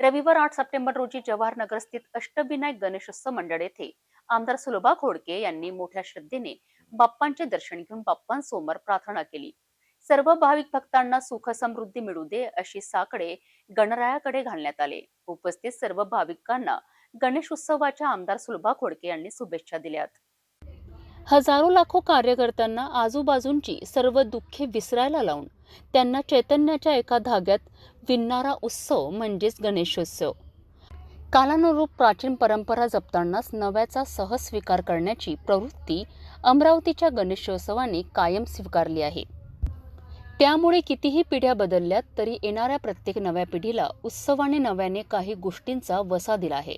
रविवार आठ सप्टेंबर रोजी जवाहर स्थित अष्टविनायक गणेशोत्सव मंडळ येथे आमदार सुलभा खोडके यांनी मोठ्या श्रद्धेने बाप्पांचे दर्शन घेऊन बाप्पांसमोर प्रार्थना केली. सर्व भाविक भक्तांना सुख समृद्धी मिळू दे अशी साकडे गणरायाकडे घालण्यात आले. उपस्थित सर्व भाविकांना गणेश उत्सवाच्या आमदार सुलभा खोडके यांनी शुभेच्छा दिल्यात. हजारो लाखो कार्यकर्त्यांना आजूबाजूंची सर्व दुःखे विसरायला लावून त्यांना चैतन्याच्या एका धाग्यात विणणारा उत्सव म्हणजेच गणेशोत्सव. कालानुरूप प्राचीन परंपरा जपतानाच नव्याचा सहज स्वीकार करण्याची प्रवृत्ती अमरावतीच्या गणेशोत्सवाने कायम स्वीकारली आहे. त्यामुळे कितीही पिढ्या बदलल्यात तरी येणाऱ्या प्रत्येक नव्या पिढीला उत्सवाने नव्याने काही गोष्टींचा वसा दिला आहे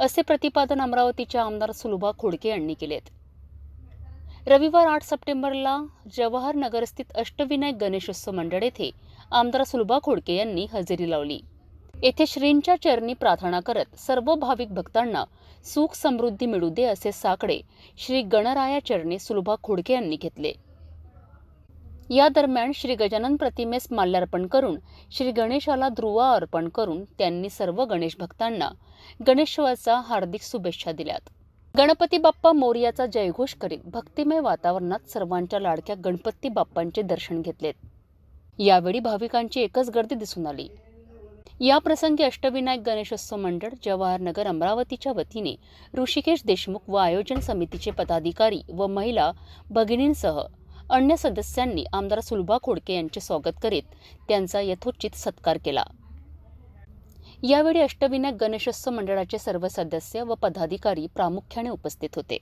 असे प्रतिपादन अमरावतीच्या आमदार सुलभा खोडके यांनी केलेत. रविवार आठ सप्टेंबरला जवाहर नगरस्थित अष्टविनायक गणेशोत्सव मंडळ येथे आमदार सुलभा खोडके यांनी हजेरी लावली. येथे श्रींच्या चरणी प्रार्थना करत सर्व भाविक भक्तांना सुख समृद्धी मिळू दे असे साकडे श्री गणराया चरणी सुलभा खोडके यांनी घेतले. या दरम्यान श्री गजानन प्रतिमेस माल्यार्पण करून श्री गणेशाला ध्रुवा अर्पण करून त्यांनी सर्व गणेश भक्तांना गणेशोत्सवाचा हार्दिक शुभेच्छा दिल्यात. गणपती बाप्पा मोर्याचा जयघोष करीत भक्तिमय वातावरणात सर्वांच्या लाडक्या गणपती बाप्पांचे दर्शन घेतलेत. यावेळी भाविकांची एकच गर्दी दिसून आली. या प्रसंगी अष्टविनायक गणेशोत्सव मंडळ जवाहरनगर अमरावतीच्या वतीने ऋषिकेश देशमुख व आयोजन समितीचे पदाधिकारी व महिला भगिनींसह अन्य सदस्यांनी आमदार सुलभा खोडके यांचे स्वागत करीत त्यांचा यथोचित सत्कार केला. यावेळी अष्टविनायक गणेशोत्सव मंडळाचे सर्व सदस्य व पदाधिकारी प्रामुख्याने उपस्थित होते.